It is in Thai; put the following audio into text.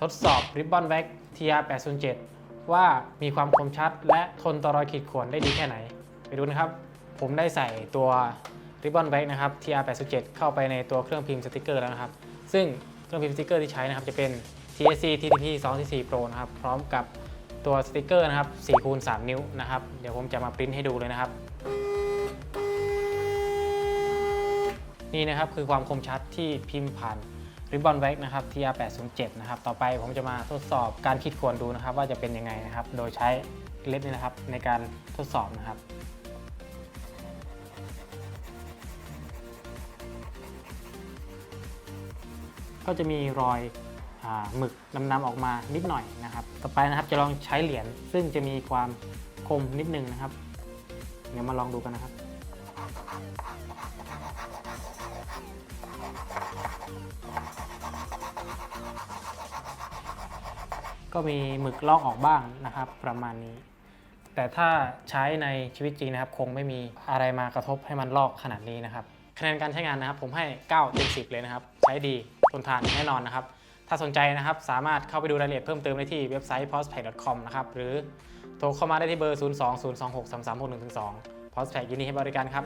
ทดสอบ Ribbon Wax TR807 ว่ามีความคมชัด และทนต่อรอยขีดข่วนได้ดีแค่ไหน ไปดูนะครับ ผมได้ใส่ตัว Ribbon Wax นะครับ TR807 เข้าไปในตัวเครื่องพิมพ์สติกเกอร์แล้วนะครับ ซึ่งเครื่องพิมพ์สติกเกอร์ที่ใช้นะครับจะเป็น TSC TTP 2 4 Pro นะครับ พร้อมกับตัวสติกเกอร์นะครับ4คูณ3นิ้วนะครับ เดี๋ยวผมจะมาปริ้นให้ดูเลยนะครับ นี่นะครับคือความคมชัดที่พิมพ์ผ่าน Ribbon Wax นะครับ TR807 นะครับต่อไปผมจะมาทดสอบการคิดควรดูนะครับ ว่าจะเป็นยังไงนะครับ โดยใช้เล็บนี่นะครับในการทดสอบนะครับก็จะมีรอยอาหมึกดำๆออกมานิดหน่อยนะครับ ต่อไปนะครับจะลองใช้เหรียญซึ่งจะมีความคมนิดนึงนะครับ เดี๋ยวมาลองดูกันนะครับ ก็มีหมึกลอกออกบ้างนะครับ ประมาณนี้ แต่ถ้าใช้ในชีวิตจริงนะครับ คงไม่มีอะไรมากระทบให้มันลอกขนาดนี้นะครับคะแนนการใช้งานนะครับ ผมให้9เต็ม10 เลยนะครับ ใช้ดีทนทานแน่นอนนะครับ ถ้าสนใจนะครับสามารถเข้าไปดูรายละเอียดเพิ่มเติมได้ที่เว็บไซต์ postpack.com นะครับหรือโทรเข้ามาได้ที่เบอร์ 020263361-2 postpack ยินดีให้บริการครับ